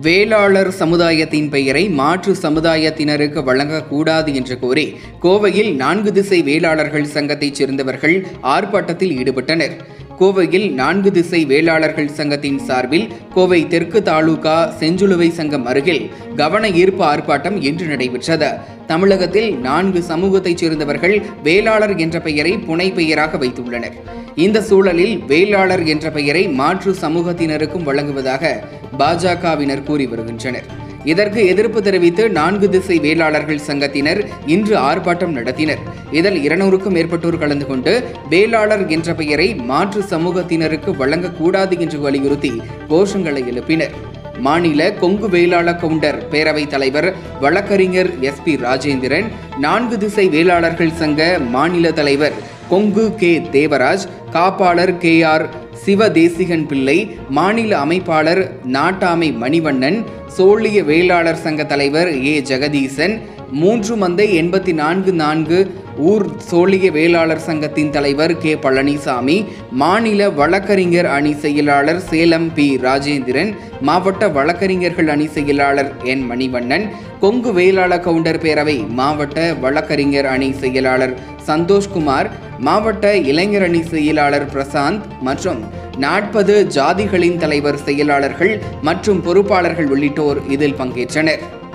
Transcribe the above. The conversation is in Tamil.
வேளாளர் சமுதாயத்தின் பெயரை மாற்று சமுதாயத்தினருக்கு வழங்கக்கூடாது என்று கோரி கோவையில் நான்கு திசை வேளாளர்கள் சங்கத்தைச் சேர்ந்தவர்கள் ஆர்ப்பாட்டத்தில் ஈடுபட்டனர். கோவையில் நான்கு திசை வேளாளர்கள் சங்கத்தின் சார்பில் கோவை தெற்கு தாலுகா செஞ்சுலுவை சங்கம் அருகில் கவன ஈர்ப்பு ஆர்ப்பாட்டம் இன்று நடைபெற்றது. தமிழகத்தில் நான்கு சமூகத்தைச் சேர்ந்தவர்கள் வேளாளர் என்ற பெயரை புனை பெயராக வைத்துள்ளனர். இந்த சூழலில் வேளாளர் என்ற பெயரை மாற்று சமூகத்தினருக்கும் வழங்குவதாக பாஜகவினர் கூறி வருகின்றனர். இதற்கு எதிர்ப்பு தெரிவித்து நான்கு திசை வேளாளர்கள் சங்கத்தினர் இன்று ஆர்ப்பாட்டம் நடத்தினர். இதில் இருநூறுக்கும் மேற்பட்டோர் கலந்து கொண்டு வேளாளர் என்ற பெயரை மாற்று சமூகத்தினருக்கு வழங்கக்கூடாது என்று வலியுறுத்தி கோஷங்களை எழுப்பினர். மாநில கொங்கு வேளாள கவுண்டர் பேரவைத் தலைவர் வழக்கறிஞர் எஸ் பி ராஜேந்திரன் நான்கு திசை வேளாளர்கள் சங்க மாநில தலைவர் கொங்கு கே. தேவராஜ் காப்பாளர் கே. ஆர். சிவதேசிகன் பிள்ளை மாநில அமைப்பாளர் நாட்டாமை மணிவண்ணன் சோழிய வேளாளர் சங்க தலைவர் ஏ. ஜெகதீசன் மூன்று மந்தை எண்பத்தி நான்கு நான்கு ஊர் சோழிய வேளாளர் சங்கத்தின் தலைவர் கே. பழனிசாமி மாநில வழக்கறிஞர் அணி செயலாளர் சேலம் பி. ராஜேந்திரன் மாவட்ட வழக்கறிஞர்கள் அணி செயலாளர் என். மணிவண்ணன் கொங்கு வேளாள கவுண்டர் பேரவை மாவட்ட வழக்கறிஞர் அணி செயலாளர் சந்தோஷ்குமார் மாவட்ட இளைஞர் அணி செயலாளர் பிரசாந்த் மற்றும் நாற்பது ஜாதிகளின் தலைவர் செயலாளர்கள் மற்றும் பொறுப்பாளர்கள் உள்ளிட்டோர் இதில் பங்கேற்றனர்.